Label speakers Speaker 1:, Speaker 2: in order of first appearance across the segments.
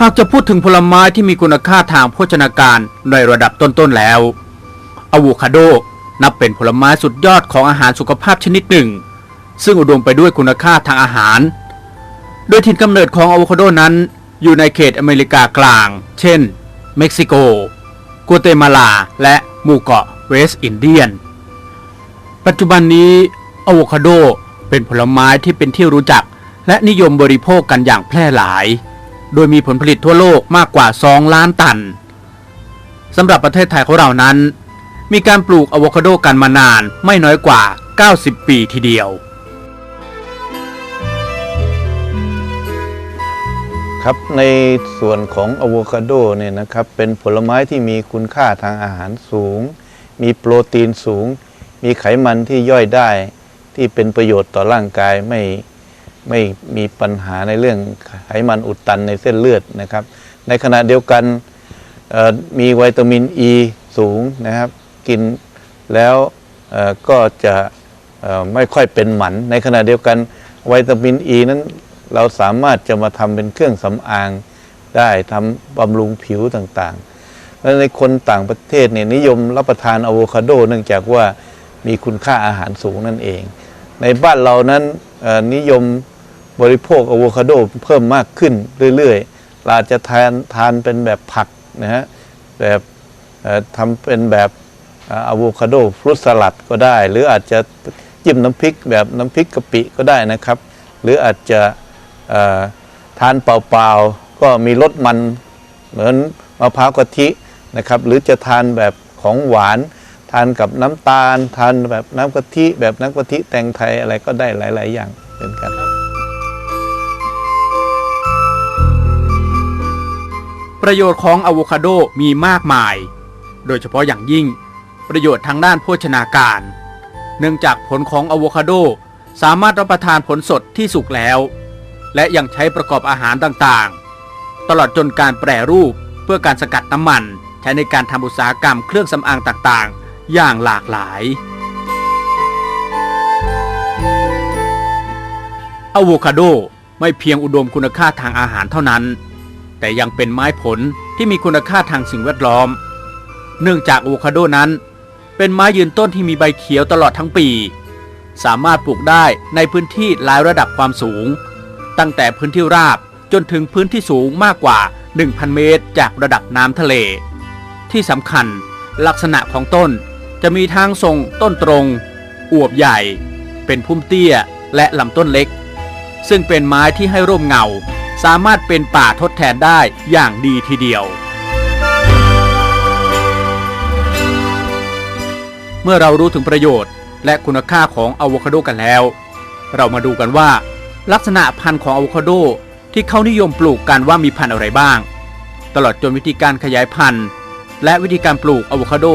Speaker 1: หากจะพูดถึงผลไม้ที่มีคุณค่าทางโภชนาการในระดับต้นๆแล้วอะโวคาโดนับเป็นผลไม้สุดยอดของอาหารสุขภาพชนิดหนึ่ง ซึ่งอุดมไปด้วยคุณค่าทางอาหาร โดยถิ่นกำเนิดของอะโวคาโดนั้น อยู่ในเขตอเมริกากลาง เช่น เม็กซิโกกัวเตมาลา และหมู่เกาะเวสต์อินเดียน ปัจจุบันนี้อะโวคาโดเป็นผลไม้ที่เป็นที่รู้จักและนิยมบริโภคกันอย่างแพร่หลาย โดยมีผลผลิตทั่วโลกมากกว่า 2 ล้านตันสำหรับประเทศไทยของเรานั้น มีการปลูกอะโวคาโดกันมานานไม่น้อยกว่า 90 ปีทีเดียว
Speaker 2: ครับในส่วนของอะโวคาโดเนี่ยนะครับเป็นผลไม้ที่มีคุณค่าทางอาหารสูง มีโปรตีนสูง มีไขมันที่ย่อยได้ที่เป็นประโยชน์ต่อร่างกายไม่ ไม่มีปัญหาในเรื่องไขมันอุดตันในเส้นเลือดนะครับ ในขณะเดียวกันมีวิตามินอ e ีสูงนะครับ กินแล้วก็จะไม่ค่อยเป็นหมัน ในขณะเดียวกันวิตามินอ e ีนั้นเราสามารถจะมาทำเป็นเครื่องสำอางได้ทำบำรุงผิวต่างๆ และในคนต่างประเทศเนี่ยนิยมรับประทานอะโวคาโด เนื่องจากว่ามีคุณค่าอาหารสูงนั่นเอง ในบ้านเรานั้นนิยมบริโภคอะโวคาโดเพิ่มมากขึ้นเรื่อยๆเราอาจจะทานทานเป็นแบบผักนะฮะแบบทำเป็นแบบอะโวคาโดฟรุตสลัดก็ได้ หรืออาจจะจิ้มน้ำพริกแบบน้ำพริกกะปิก็ได้นะครับ หรืออาจจะทานเปล่าๆ ก็มีรสมันเหมือนมะพร้าวกะทินะครับ หรือจะทานแบบของหวาน ทานกับน้ำตาล ทานแบบน้ำกะทิ แบบน้ำกะทิแตงไทยอะไรก็ได้หลาย ๆ อย่างเหมือนกัน
Speaker 1: ประโยชน์ของอะโวคาโดมีมากมาย โดยเฉพาะอย่างยิ่ง ประโยชน์ทางด้านโภชนาการ เนื่องจากผลของอะโวคาโดสามารถรับประทานผลสดที่สุกแล้ว และยังใช้ประกอบอาหารต่างๆ ตลอดจนการแปรรูปเพื่อการสกัดน้ำมัน ใช้ในการทำอุตสาหกรรมเครื่องสำอางต่างๆ อย่างหลากหลายอะโวคาโดไม่เพียงอุดมคุณค่าทางอาหารเท่านั้น แต่ยังเป็นไม้ผลที่มีคุณค่าทางสิ่งแวดล้อม เนื่องจากอะโวคาโดนั้น เป็นไม้ยืนต้นที่มีใบเขียวตลอดทั้งปี สามารถปลูกได้ในพื้นที่หลายระดับความสูง ตั้งแต่พื้นที่ราบจนถึงพื้นที่สูงมากกว่า 1,000 เมตร จากระดับน้ำทะเล ที่สำคัญลักษณะของต้น จะมีทางทรงต้นตรง อวบใหญ่ เป็นพุ่มเตี้ยและลำต้นเล็ก ซึ่งเป็นไม้ที่ให้ร่มเงา สามารถเป็นป่าทดแทนได้อย่างดีทีเดียว เมื่อเรารู้ถึงประโยชน์ และคุณค่าของอะโวคาโดกันแล้ว เรามาดูกันว่า ลักษณะพันธุ์ของอะโวคาโดที่เขานิยมปลูกกันว่ามีพันธุ์อะไรบ้าง ตลอดจนวิธีการขยายพันธุ์ และวิธีการปลูกอะโวคาโด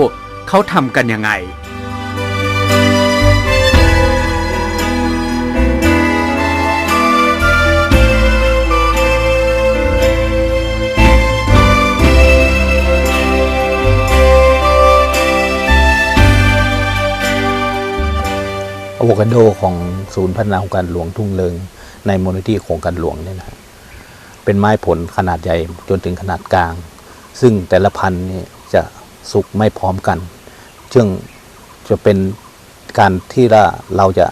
Speaker 1: เขาทำกันยังไง
Speaker 3: อะโวคาโดของศูนย์พัฒนาโครงการหลวงทุ่งเลิง ในมูลนิธิโครงการหลวงเนี่ยนะฮะเป็นไม้ผลขนาดใหญ่จนถึงขนาดกลาง ซึ่งแต่ละพันธุ์นี่จะสุกไม่พร้อมกัน ซึ่งจะเป็นการที่เราเราจะ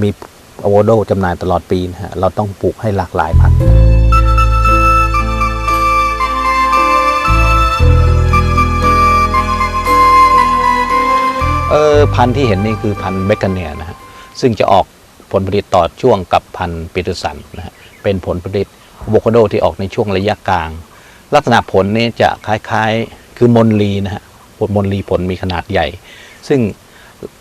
Speaker 3: มีอะโวโดจำหน่ายตลอดปีนะฮะเราต้องปลูกให้หลากหลายพันธุ์เออพันธุ์ที่เห็นนี่คือพันธุ์เบคเนียนะฮะซึ่งจะออกผลผลิตต่อช่วงกับพันธุ์ปีเตอร์สันนะฮะเป็นผลผลิตอะโวคาโดที่ออกในช่วงระยะกลาง ลักษณะผลนี่จะคล้ายๆ คือมนลีนะฮะ มนลีผลมีขนาดใหญ่ ซึ่ง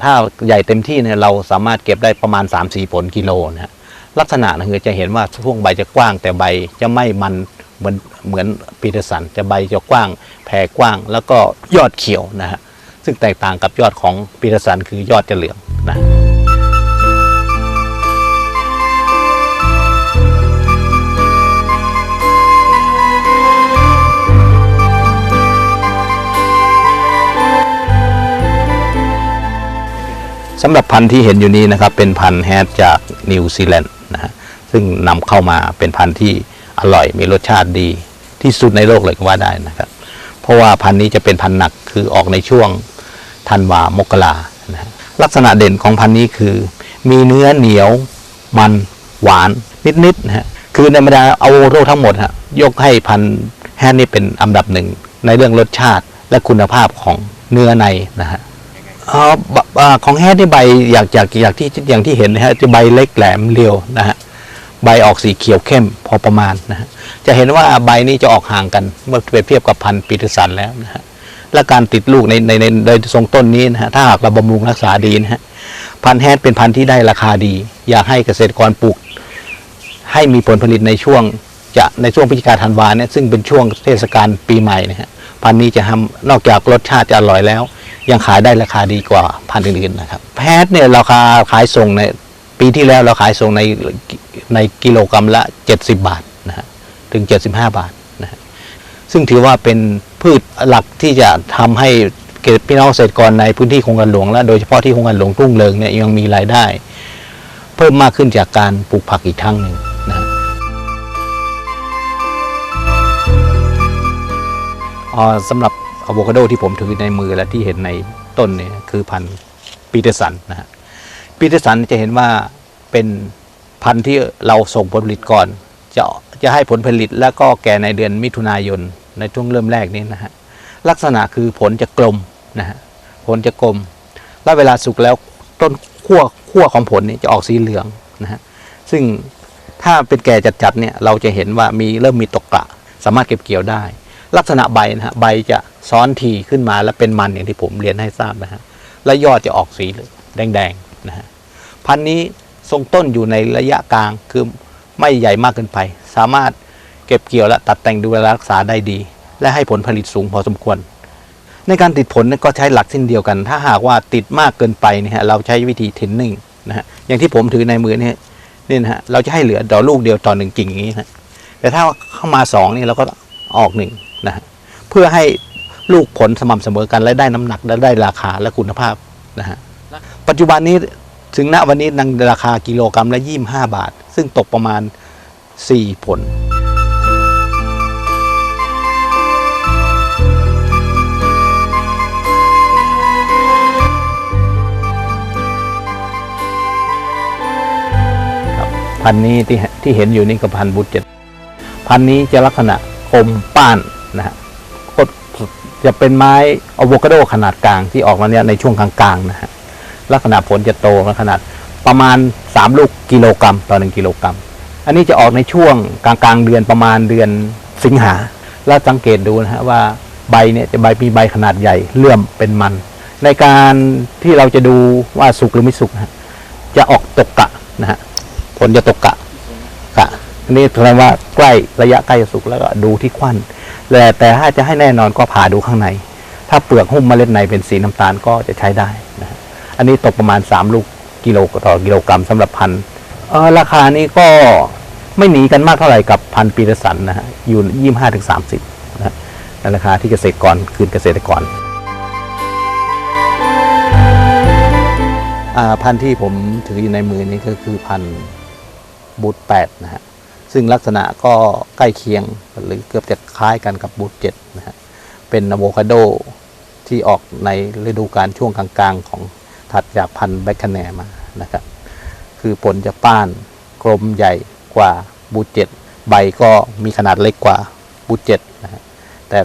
Speaker 3: ถ้าใหญ่เต็มที่เนี่ยเราสามารถเก็บได้ประมาณ 3-4 ผลกิโลนะฮะลักษณะนะคือจะเห็นว่าช่วงใบจะกว้าง แต่ใบจะไม่มันเหมือนเหมือนปีเตอร์สันจะใบจะกว้างแผ่กว้าง แล้วก็ยอดเขียวนะฮะซึ่งแตกต่างกับยอดของปีเตอร์สันคือยอดจะเหลืองนะ สำหรับพันธุ์ที่เห็นอยู่นี้นะครับเป็นพันธุ์แฮดจากนิวซีแลนด์นะฮะซึ่งนำเข้ามาเป็นพันธุ์ที่อร่อยมีรสชาติดีที่สุดในโลกเลยก็ว่าได้นะครับ เพราะว่าพันธุ์นี้จะเป็นพันธุ์หนักคือออกในช่วงธันวามกรานะลักษณะเด่นของพันธุ์นี้คือ มีเนื้อเหนียวมันหวานนิดๆนะฮะคือในบรรดาอะโวคาโดทั้งหมดฮะยกให้พันธุ์แฮนนี่เป็นอันดับหนึ่งในเรื่องรสชาติและคุณภาพของเนื้อในนะฮะ อ๋อของแฮดนี่ใบอยากอยากอยากที่อย่างที่เห็นนะฮะจะใบเล็กแหลมเรียวนะฮะใบออกสีเขียวเข้มพอประมาณนะฮะจะเห็นว่าใบนี้จะออกห่างกัน เมื่อเปรียบเทียบกับพันธุ์ปีเตอร์สันแล้วนะฮะและการติดลูกในในในในทรงต้นนี้นะฮะถ้าหากเราบำรุงรักษาดีนะฮะพันธุ์แฮดเป็นพันธุ์ที่ได้ราคาดี อยากให้เกษตรกรปลูก ให้มีผลผลิตในช่วงจะในช่วงพฤศจิกาธันวาเนี่ยซึ่งเป็นช่วงเทศกาลปีใหม่นะฮะพันธุ์นี้จะทำนอกจากรสชาติจะอร่อยแล้ว ยังขายได้ราคาดีกว่าพันธุ์อื่นๆนะครับ แพทเนี่ยราคาขายส่งในปีที่แล้วเราขายส่งในในกิโลกรัมละ 70 บาทนะฮะถึง 75 บาทนะฮะซึ่งถือว่าเป็นพืชหลักที่จะทำให้เกษตรพี่น้องเกษตรกรในพื้นที่โครงการหลวงและโดยเฉพาะที่โครงการหลวงทุ่งเลิงเนี่ยยังมีรายได้ เพิ่มมากขึ้นจากการปลูกผักอีกครั้งหนึ่งนะฮะอ่าสำหรับ อะโวคาโดที่ผมถือในมือและที่เห็นในต้นเนี่ยคือพันธุ์ปีเตอร์สันนะฮะปีเตอร์สันจะเห็นว่าเป็นพันธุ์ที่เราส่งผลผลิตก่อน จะจะให้ผลผลิตแล้วก็แก่ในเดือนมิถุนายนในช่วงเริ่มแรกนี้นะฮะลักษณะคือผลจะกลมนะฮะผลจะกลม แล้วเวลาสุกแล้วต้นขั้วขั้วของผลนี่จะออกสีเหลืองนะฮะซึ่งถ้าเป็นแก่จัดๆเนี่ยเราจะเห็นว่ามีเริ่มมีตกกระสามารถเก็บเกี่ยวได้ ลักษณะใบนะฮะใบจะ ซ้อนทีขึ้นมาแล้วเป็นมันอย่างที่ผมเรียนให้ทราบนะฮะและยอดจะออกสีแดงๆนะฮะพันธุ์นี้ทรงต้นอยู่ในระยะกลางคือไม่ใหญ่มากเกินไป สามารถเก็บเกี่ยวและตัดแต่งดูแลรักษาได้ดี และให้ผลผลิตสูงพอสมควร ในการติดผลก็ใช้หลักเช่นเดียวกัน ถ้าหากว่าติดมากเกินไปเนี่ยฮะเราใช้วิธีทินนิ่งนะฮะอย่างที่ผมถือในมือเนี่ยนี่นะฮะเราจะให้เหลือดอกลูกเดียวต่อหนึ่งกิ่งอย่างนี้นะแต่ถ้าเข้ามาสองนี่เราก็ออกหนึ่งนะฮะเพื่อให้ ลูกผลสม่ำเสมอกันและได้น้ำหนักและได้ราคาและคุณภาพนะฮะปัจจุบันนี้ถึงณวันนี้นังราคากิโลกรัมละยี่ห้าบาท ซึ่งตกประมาณสี่ผล พันธุ์นี้ที่ที่เห็นอยู่นี่ก็พันธุ์บุตรเจ็ดพันธุ์นี้จะลักษณะคมป้านนะฮะ จะเป็นไม้อะโวคาโดขนาดกลางที่ออกมาเนี่ยในช่วงกลางๆนะฮะลักษณะผลจะโตขนาดประมาณ 3 ลูกกิโลกรัมต่อ 1 กิโลกรัม อันนี้จะออกในช่วงกลางๆเดือนประมาณเดือนสิงหา แล้วสังเกตดูนะฮะว่าใบเนี่ยจะใบมีใบขนาดใหญ่เลื่อมเป็นมัน ในการที่เราจะดูว่าสุกหรือไม่สุกนะฮะจะออกตกกะนะฮะผลจะตกกะกะอันนี้แสดงว่าใกล้ระยะใกล้จะสุกแล้วก็ดูที่ควัน แต่ถ้าจะให้แน่นอนก็ผ่าดูข้างใน ถ้าเปลือกหุ้มเมล็ดในเป็นสีน้ำตาลก็จะใช้ได้นะฮะอันนี้ตกประมาณ 3 ลูกกิโลต่อกิโลกรัมสำหรับพันเออราคานี้ก็ไม่หนีกันมากเท่าไหร่กับพันปีรสันนะฮะอยู่ยี่ห้าถึงสามสิบนะในราคาที่เกษตรกรคืนเกษตรกรอ่าพันธุ์ที่ผมถืออยู่ในมือนี้ก็คือพันธุ์บูทแปดนะฮะ ซึ่งลักษณะก็ใกล้เคียงหรือเกือบจะคล้ายกันกับบูทเจ็ดนะฮะเป็นอะโวคาโดที่ออกในฤดูกาลช่วงกลางๆ ของถัดจากพันธุ์แบคแคเนียมานะครับ คือผลจะป้านกลมใหญ่กว่าบูทเจ็ดใบก็มีขนาดเล็กกว่าบูทเจ็ดนะฮะแต่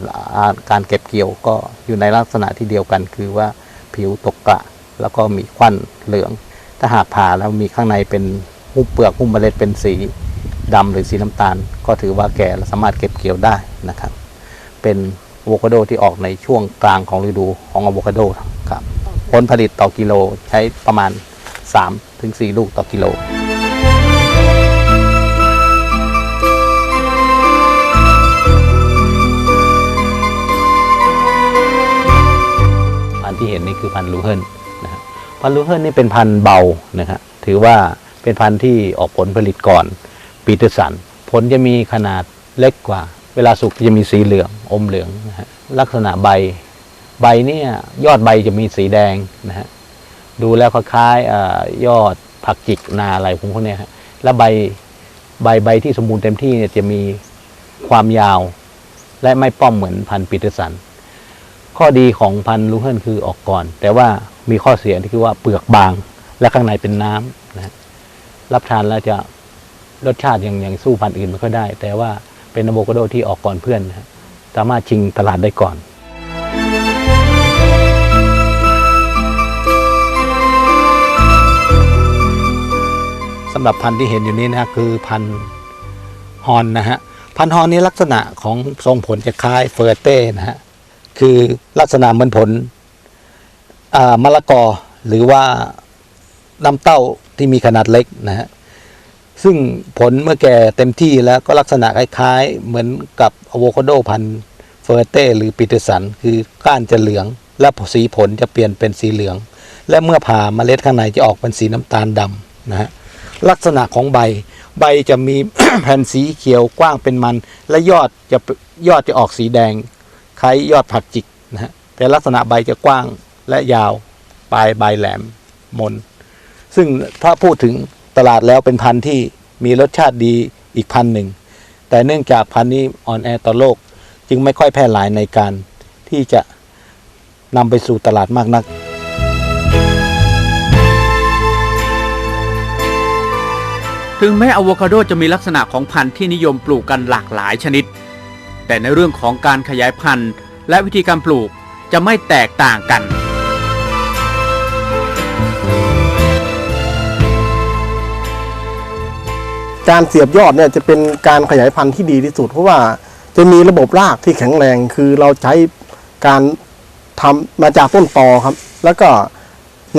Speaker 3: การเก็บเกี่ยวก็อยู่ในลักษณะที่เดียวกัน คือว่าผิวตกกระแล้วก็มีควันเหลือง ถ้าหากผ่าแล้วมีข้างในเป็นหุ้มเปลือกหุ้มเมล็ดเป็นสี ดำหรือสีน้ำตาล ก็ถือว่าแก่และสามารถเก็บเกี่ยวได้นะครับ เป็นอะโวคาโดที่ออกในช่วงกลางของฤดูของอะโวคาโดครับผลผลิตต่อกิโลใช้ประมาณ 3-4 ลูกต่อกิโลพันธุ์ที่เห็นนี่คือพันธุ์ลูเฮิรนนะฮะพันธุ์ลูเฮิรนนี่เป็นพันธุ์เบานะฮะถือว่าเป็นพันธุ์ที่ออกผลผลิตก่อน ปีเตอร์สัน ผลจะมีขนาดเล็กกว่า เวลาสุกจะมีสีเหลืองอมเหลืองนะฮะลักษณะใบ ใบเนี่ยยอดใบจะมีสีแดงนะฮะดูแล้วคล้ายๆยอดผักจิกนาอะไรพวกนี้ฮะแล้วใบใบใบที่สมบูรณ์เต็มที่เนี่ยจะมีความยาว และไม่ป้อมเหมือนพันธุ์ปีเตอร์สัน ข้อดีของพันธุ์ลูเฮิร์นคือออกก่อน แต่ว่ามีข้อเสียที่คือว่าเปลือกบางและข้างในเป็นน้ำนะรับทานแล้วจะ รสชาติยังยังสู้พันธุ์อื่นไม่ค่อยได้ แต่ว่าเป็นอะโวคาโดที่ออกก่อนเพื่อนนะฮะสามารถชิงตลาดได้ก่อนสำหรับพันธุ์ที่เห็นอยู่นี้นะคือพันธุ์ฮอนนะฮะพันธุ์ฮอนนี้ลักษณะของทรงผลจะคล้ายเฟอร์เต้นะฮะคือลักษณะเหมือนผลมะละกอหรือว่าน้ำเต้าที่มีขนาดเล็กนะฮะ ซึ่งผลเมื่อแก่เต็มที่แล้วก็ลักษณะคล้ายๆ เหมือนกับอะโวคาโดพันธุ์เฟอร์เต้หรือปีเตอร์สัน คือก้านจะเหลือง และสีผลจะเปลี่ยนเป็นสีเหลือง และเมื่อผ่าเมล็ดข้างในจะออกเป็นสีน้ำตาลดำนะฮะลักษณะของใบ ใบจะมีแผ่นสีเขียวกว้างเป็นมัน และยอดจะยอดจะออกสีแดงคล้ายยอดผักจิกนะฮะแต่ลักษณะใบจะกว้างและยาวปลายใบแหลมมน ซึ่งถ้าพูดถึง ตลาดแล้วเป็นพันธุ์ที่มีรสชาติดีอีกพันหนึ่ง แต่เนื่องจากพันธุ์นี้อ่อนแอต่อโลก จึงไม่ค่อยแพร่หลายในการที่จะนำไปสู่ตลาดมากนัก
Speaker 1: ถึงแม้อะโวคาโดจะมีลักษณะของพันธุ์ที่นิยมปลูกกันหลากหลายชนิด แต่ในเรื่องของการขยายพันธุ์และวิธีการปลูกจะไม่แตกต่างกัน
Speaker 4: การเสียบยอดเนี่ยจะเป็นการขยายพันธุ์ที่ดีที่สุด เพราะว่าจะมีระบบรากที่แข็งแรง คือเราใช้การทำมาจากต้นตอครับ แล้วก็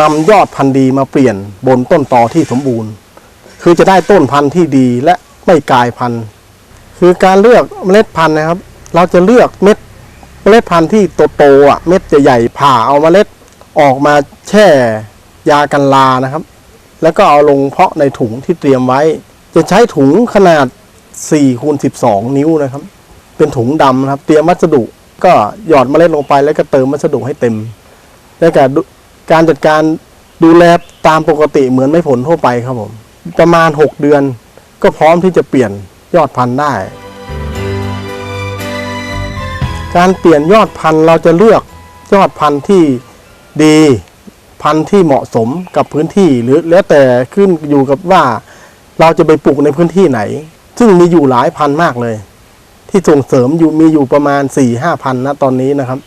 Speaker 4: นำยอดพันธุ์ดีมาเปลี่ยนบนต้นตอที่สมบูรณ์ คือจะได้ต้นพันธุ์ที่ดีและไม่กลายพันธุ์ คือการเลือกเมล็ดพันธุ์นะครับ เราจะเลือกเม็ดเมล็ดพันธุ์ที่โตๆอะเม็ดใหญ่ๆผ่าเอาเมล็ดออกมาแช่ยากันลานะครับ แล้วก็เอาลงเพาะในถุงที่เตรียมไว้ จะใช้ถุงขนาด4คูณ12 นิ้วนะครับ เป็นถุงดำนะครับ เตรียมวัสดุก็หยอดเมล็ดลงไปแล้วก็เติมวัสดุให้เต็ม แล้วก็การจัดการดูแลตามปกติเหมือนไม่ผลทั่วไปครับผม ประมาณ 6 เดือนก็พร้อมที่จะเปลี่ยนยอดพันธุ์ได้ การเปลี่ยนยอดพันธุ์เราจะเลือกยอดพันธุ์ที่ดีพันธุ์ที่เหมาะสมกับพื้นที่หรือแล้วแต่ขึ้นอยู่กับว่า เราจะไปปลูกในพื้นที่ไหน ซึ่งมีอยู่หลายพันมากเลย ที่ส่งเสริมอยู่มีอยู่ประมาณ4ี่ห้าพันนะตอนนี้นะครับ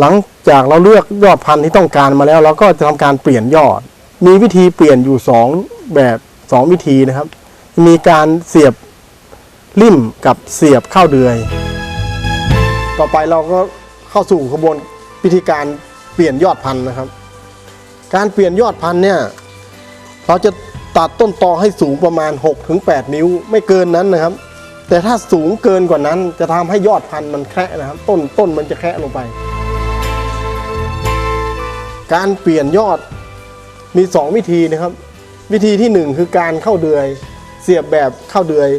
Speaker 4: หลังจากเราเลือกยอดพันธุ์ที่ต้องการมาแล้วเราก็จะทำการเปลี่ยนยอด มีวิธีเปลี่ยนอยู่สองแบบสองวิธีนะครับ มีการเสียบลิ่มกับเสียบเข้าเดือย ต่อไปเราก็เข้าสู่กระบวนวิธีการเปลี่ยนยอดพันธุ์นะครับ การเปลี่ยนยอดพันธุ์เนี่ยเราจะ ตัดต้นตอให้สูงประมาณ 6-8 นิ้ว ไม่เกินนั้นนะครับ แต่ถ้าสูงเกินกว่านั้น จะทำให้ยอดพันธุ์มันแคระนะครับ ต้นต้นมันจะแคระลงไป การเปลี่ยนยอดมี 2 วิธีนะครับ วิธีที่ 1 คือการเข้าเดือย เสียบแบบเข้าเดือย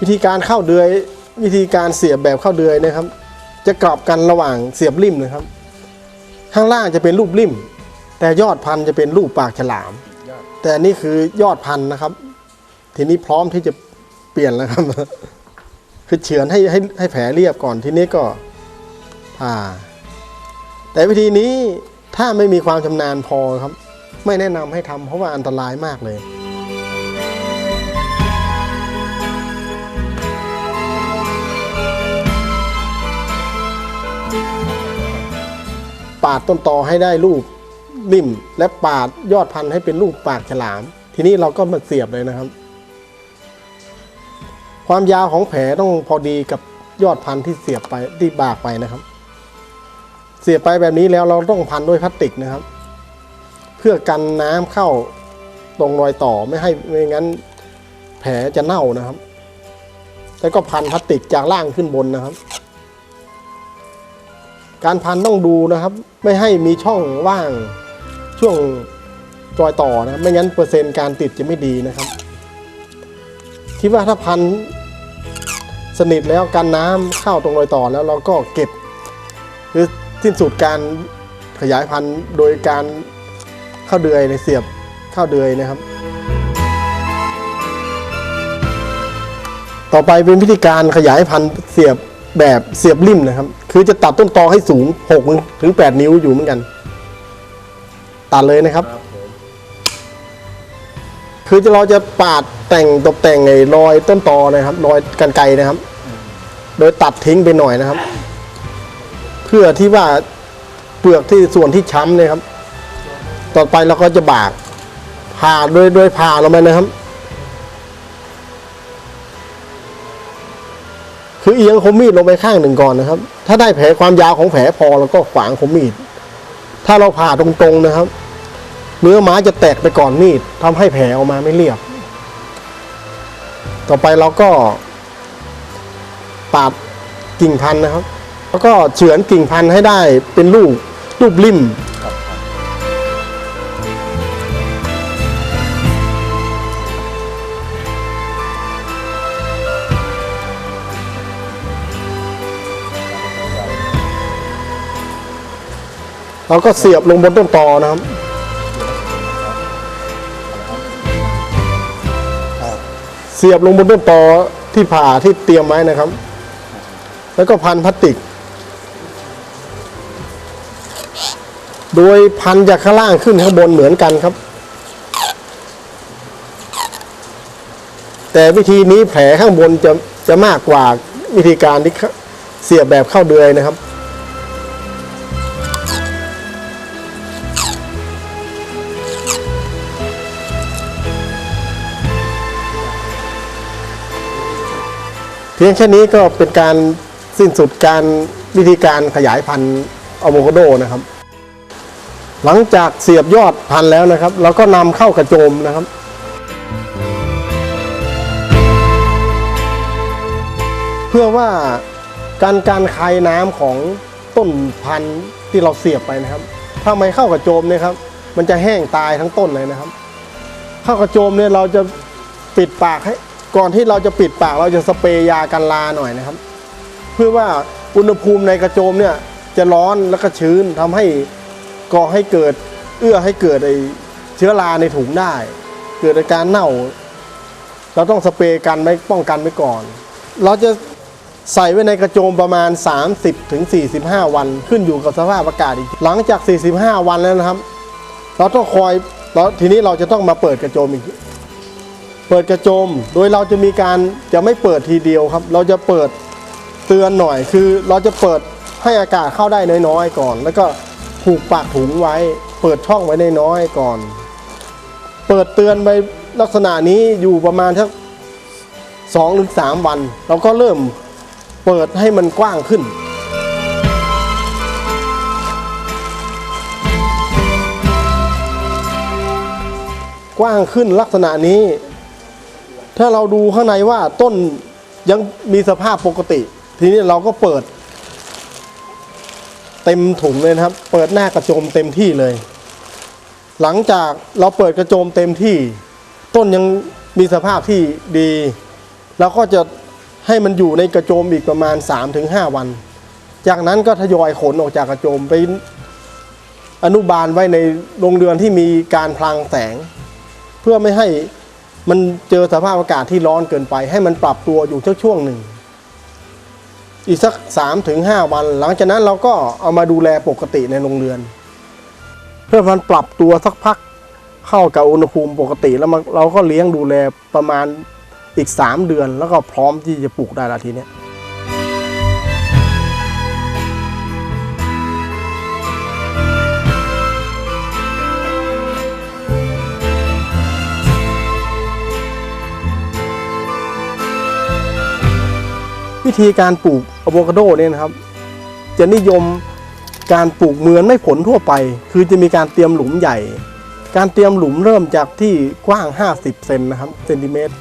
Speaker 4: วิธีการเข้าเดือย วิธีการเสียบแบบเข้าเดือยนะครับ จะกลับกันระหว่างเสียบริมนะครับ ข้างล่างจะเป็นรูปริมแต่ยอดพันธุ์จะเป็นรูปปากฉลาม แต่นี่คือยอดพันธุ์นะครับ ทีนี้พร้อมที่จะเปลี่ยนแล้วครับ คือเฉือนให้ให้ให้แผลเรียบก่อนทีนี้ก็ผ่า แต่วิธีนี้ถ้าไม่มีความชำนาญพอครับ ไม่แนะนำให้ทำเพราะว่าอันตรายมากเลย ปาดต้นตอให้ได้รูปริ่ม และปาดยอดพันธุ์ให้เป็นรูปปากฉลาม ทีนี้เราก็มาเสียบเลยนะครับ ความยาวของแผลต้องพอดีกับยอดพันธุ์ที่เสียบไปที่บากไปนะครับ เสียบไปแบบนี้แล้วเราต้องพันด้วยพลาสติกนะครับ เพื่อกันน้ำเข้าตรงรอยต่อไม่ให้ไม่งั้น แผลจะเน่านะครับ แล้วก็พันพลาสติกจากล่างขึ้นบนนะครับ การพันต้องดูนะครับ ไม่ให้มีช่องว่างช่วงรอยต่อนะ ไม่งั้นเปอร์เซ็นต์การติดจะไม่ดีนะครับ คิดว่าถ้าพันสนิทแล้วกันน้ำเข้าตรงรอยต่อแล้วเราก็เก็บ หรือสิ้นสุดการขยายพันธุ์โดยการเข้าเดือยในเสียบเข้าเดือยนะครับ ต่อไปเป็นวิธีการขยายพันธุ์เสียบ แบบเสียบริมนะครับ คือจะตัดต้นตอให้สูง6ถึง8นิ้วอยู่เหมือนกัน ตัดเลยนะครับ คือจะเราจะปาดแต่งตกแต่งไอ้รอยต้นตอนะครับ รอยกันไกรนะครับ โดยตัดทิ้งไปหน่อยนะครับ เพื่อที่ว่าเปลือกที่ส่วนที่ช้ำเนี่ยครับ ต่อไปเราก็จะบากผ่าโดยโดยผ่าลงไปนะครับ คือเอียงคมมีดลงไปข้างหนึ่งก่อนนะครับ ถ้าได้แผลความยาวของแผลพอแล้วก็ขวางคมมีด ถ้าเราผ่าตรงๆนะครับ เนื้อไม้จะแตกไปก่อนมีดทำให้แผลออกมาไม่เรียบ ต่อไปเราก็ปาดกิ่งพันธุ์นะครับ แล้วก็เฉือนกิ่งพันธุ์ให้ได้เป็นลูกรูปริม เราก็เสียบลงบนต้นตอนะครับเสียบลงบนต้นตอที่ผ่าที่เตรียมไว้นะครับ แล้วก็พันพลาสติก โดยพันจากข้างล่างขึ้นข้างบนเหมือนกันครับ แต่วิธีนี้แผลข้างบนจะจะมากกว่าวิธีการที่เสียบแบบเข้าเดือยนะครับ พียงแค่นี้ก็เป็นการสิ้นสุดการวิธีการขยายพันธุ์อะโวคาโดนะครับ หลังจากเสียบยอดพันธุ์แล้วนะครับเราก็นำเข้ากระโจมนะครับเพื่อว่าการการคายน้ำของต้นพันธุ์ที่เราเสียบไปนะครับ ถ้าไม่เข้ากระโจมเนี่ยครับ มันจะแห้งตายทั้งต้นเลยนะครับ เข้ากระโจมเนี่ยเราจะปิดปากให้ ก่อนที่เราจะปิดปากเราจะสเปรย์ยากันลาหน่อยนะครับ เพื่อว่าอุณหภูมิในกระโจมเนี่ยจะร้อนแล้วก็ชื้นทำให้ก่อให้เกิดเอื้อให้เกิดไอเชื้อราในถุงได้ เกิดอาการเน่า เราต้องสเปรย์กันไว้ป้องกันไว้ก่อน เราจะใส่ไว้ในกระโจมประมาณ 30ถึง45วัน ขึ้นอยู่กับสภาพอากาศอีก หลังจาก 45 วันแล้วนะครับ เราต้องคอยแล้วทีนี้เราจะต้องมาเปิดกระโจมอีก เปิดกระโจม โดยเราจะมีการจะไม่เปิดทีเดียวครับ เราจะเปิดเตือนหน่อย คือเราจะเปิดให้อากาศเข้าได้น้อยๆก่อน แล้วก็ผูกปากถุงไว้ เปิดช่องไว้น้อยๆก่อน เปิดเตือนไปลักษณะนี้อยู่ประมาณสักสองหรือสามวัน เราก็เริ่มเปิดให้มันกว้างขึ้นกว้างขึ้นลักษณะนี้ ถ้าเราดูข้างในว่าต้นยังมีสภาพปกติ ทีนี้เราก็เปิด เต็มถุงเลยนะครับ เปิดหน้ากระโจมเต็มที่เลย หลังจากเราเปิดกระโจมเต็มที่ ต้นยังมีสภาพที่ดีเราก็จะให้มันอยู่ในกระโจมอีกประมาณ 3-5 วัน จากนั้นก็ทยอยขนออกจากกระโจมไปอนุบาลไว้ในโรงเรือนที่มีการพลางแสง เพื่อไม่ให้ มันเจอสภาพอากาศที่ร้อนเกินไป ให้มันปรับตัวอยู่ช่วงช่วงหนึ่ง อีกสักสามถึงห้าวัน หลังจากนั้นเราก็เอามาดูแลปกติในโรงเรือน เพื่อมันปรับตัวสักพักเข้ากับอุณหภูมิปกติแล้วเราก็เลี้ยงดูแลประมาณอีกสามเดือน แล้วก็พร้อมที่จะปลูกได้ละทีเนี้ย วิธีการปลูกอะโวคาโดเนี่ยนะครับ จะนิยมการปลูกเหมือนไม่ผลทั่วไป คือจะมีการเตรียมหลุมใหญ่ การเตรียมหลุมเริ่มจากที่กว้าง 50 เซนนะครับเซนติเมตร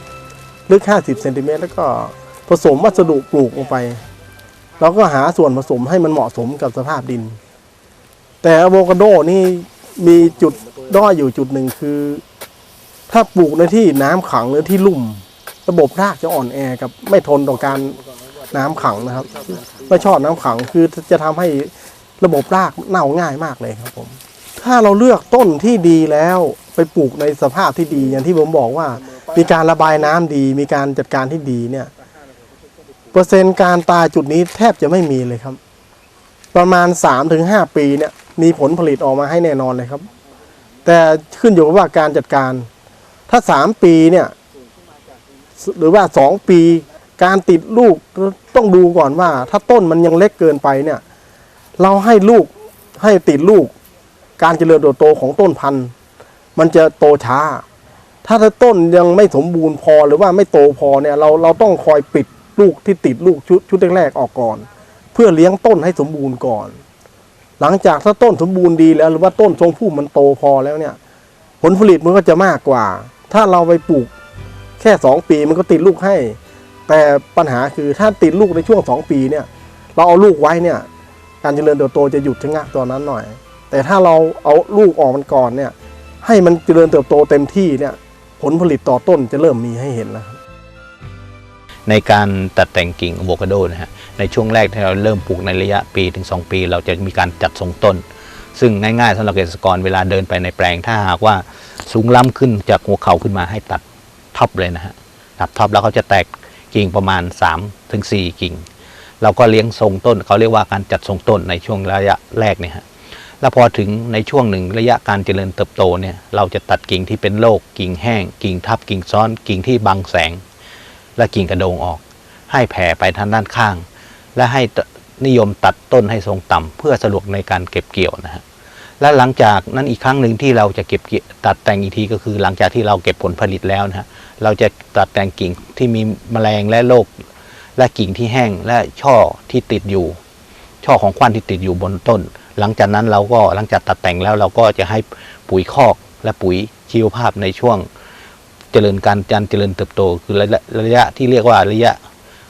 Speaker 4: ลึก 50 เซนติเมตรแล้วก็ผสมวัสดุปลูกลงไปแล้วก็หาส่วนผสมให้มันเหมาะสมกับสภาพดิน แต่อะโวคาโดนี่มีจุดด้อยอยู่จุดหนึ่งคือ ถ้าปลูกในที่น้ำขังหรือที่ลุ่ม ระบบรากจะอ่อนแอกับไม่ทนต่อการ น้ำขังนะครับ ไม่ชอบน้ำขังคือจะทำให้ระบบรากเน่าง่ายมากเลยครับผม ถ้าเราเลือกต้นที่ดีแล้วไปปลูกในสภาพที่ดีอย่างที่ผมบอกว่า มีการระบายน้ำดี มีการจัดการที่ดีเนี่ย เปอร์เซ็นต์การตายจุดนี้แทบจะไม่มีเลยครับ ประมาณ3าถึงหปีเนี่ยมีผลผลิตออกมาให้แน่นอนเลยครับ แต่ขึ้นอยู่กับว่าการจัดการ ถ้าสามปีเนี่ยหรือว่าสองปี การติดลูกต้องดูก่อนว่า ถ้าต้นมันยังเล็กเกินไปเนี่ย เราให้ลูกให้ติดลูก การเจริญเติบโตของต้นพันธุ์มันจะโตช้า ถ้าต้นยังไม่สมบูรณ์พอหรือว่าไม่โตพอเนี่ยเราเราต้องคอยปิดลูกที่ติดลูกชุดชุดแรกๆออกก่อน เพื่อเลี้ยงต้นให้สมบูรณ์ก่อน หลังจากถ้าต้นสมบูรณ์ดีแล้ว หรือว่าต้นทรงพุ่มมันโตพอแล้วเนี่ย ผลผลิตมันก็จะมากกว่า ถ้าเราไปปลูกแค่สองปีมันก็ติดลูกให้ แต่ปัญหาคือถ้าติดลูกในช่วงสองปีเนี่ย เราเอาลูกไว้เนี่ย การเจริญเติบโตจะหยุดชะงักตอนนั้นหน่อย แต่ถ้าเราเอาลูกออกมันก่อนเนี่ย ให้มันเจริญเติบโตเต็มที่เนี่ย ผลผลิตต่อต้นจะเริ่มมีให้เห็นแล้วครับ
Speaker 3: ในการตัดแต่งกิ่งอะโวคาโดนะฮะ ในช่วงแรกที่เราเริ่มปลูกในระยะปีถึง 2 ปี เราจะมีการจัดทรงต้น ซึ่งง่ายๆสำหรับเกษตรกรเวลาเดินไปในแปลงถ้าหากว่าสูงล้ำขึ้นจากหัวเข่าขึ้นมาให้ตัดท็อปเลยนะฮะตัดท็อปแล้วเขาจะแตก กิ่งประมาณ3ถึง4กิ่ง เราก็เลี้ยงทรงต้น เขาเรียกว่าการจัดทรงต้นในช่วงระยะแรกเนี่ยฮะแล้วพอถึงในช่วงหนึ่งระยะการเจริญเติบโตเนี่ยเราจะตัดกิ่งที่เป็นโรคกิ่งแห้ง กิ่งทับกิ่งซ้อน กิ่งที่บังแสง และกิ่งกระโดงออก ให้แผ่ไปทางด้านข้าง และให้นิยมตัดต้นให้ทรงต่ำเพื่อสะดวกในการเก็บเกี่ยวนะฮะ และหลังจากนั้นอีกครั้งหนึ่งที่เราจะเก็บตัดแต่งอีกทีก็คือ หลังจากที่เราเก็บผลผลิตแล้วนะฮะเราจะตัดแต่งกิ่งที่มีแมลงและโรคและกิ่งที่แห้งและช่อที่ติดอยู่ ช่อของควันที่ติดอยู่บนต้น หลังจากนั้นเราก็หลังจากตัดแต่งแล้วเราก็จะให้ปุ๋ยคอกและปุ๋ยชีวภาพในช่วงเจริญการการเจริญเติบโต คือระยะระยะที่เรียกว่าระยะ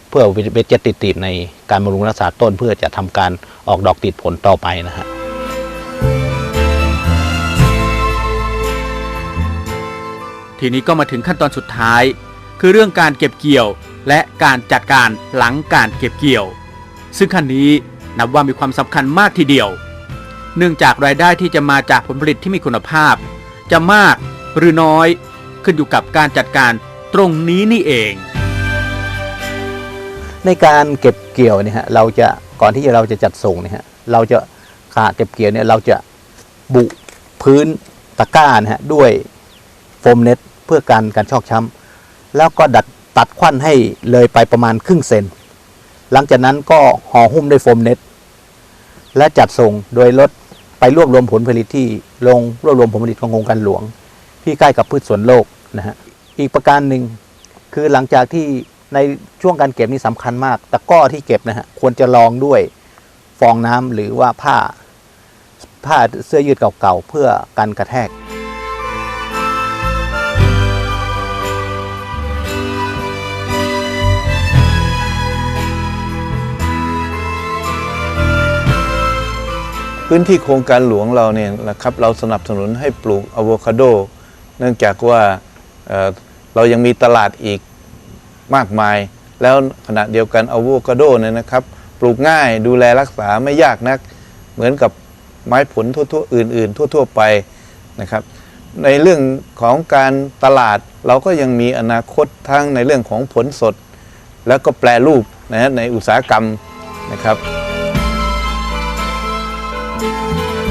Speaker 3: เพื่อเวชติดติดในการบำรุงรักษาต้นเพื่อจะทำการออกดอกติดผลต่อไปนะฮะ
Speaker 1: ทีนี้ก็มาถึงขั้นตอนสุดท้าย คือเรื่องการเก็บเกี่ยว และการจัดการหลังการเก็บเกี่ยว ซึ่งขั้นนี้นับว่ามีความสำคัญมากทีเดียว เนื่องจากรายได้ที่จะมาจากผลผลิตที่มีคุณภาพ จะมากหรือน้อย ขึ้นอยู่กับการจัดการตรงนี้นี่เอง
Speaker 3: ในการเก็บเกี่ยวเนี่ยฮะเราจะก่อนที่เราจะจัดส่งเนี่ยฮะเราจะขาเก็บเกี่ยวเนี่ยเราจะบุพื้นตะกร้านะฮะด้วยโฟมเน็ต พื่อการการชอกช้ำแล้วก็ดัดตัดควันให้เลยไปประมาณครึ่งเซน หลังจากนั้นก็ห่อหุ้มด้วยโฟมเน็ต และจัดส่งโดยรถไปรวบรวมผลผลิตที่โรงรวบรวมผลผลิตของโครงการหลวง ที่ใกล้กับพืชสวนโลกนะฮะอีกประการหนึ่งคือหลังจากที่ในช่วงการเก็บนี่สำคัญมากตะก้อที่เก็บนะฮะควรจะรองด้วยฟองน้ำหรือว่าผ้าผ้าเสื้อยืดเก่าๆเพื่อกันกระแทก
Speaker 2: พื้นที่โครงการหลวงเราเนี่ยนะครับเราสนับสนุนให้ปลูกอะโวคาโด เนื่องจากว่าเเรายังมีตลาดอีกมากมาย แล้วขณะเดียวกันอะโวคาโดเนี่ยนะครับปลูกง่ายดูแลรักษาไม่ยากนัก เหมือนกับไม้ผลทั่วๆอื่น ๆ ทั่ว ๆ ไปนะครับในเรื่องของการตลาดเราก็ยังมีอนาคตทั้งในเรื่องของผลสด แล้วก็แปรรูปนะในอุตสาหกรรมนะครับ Música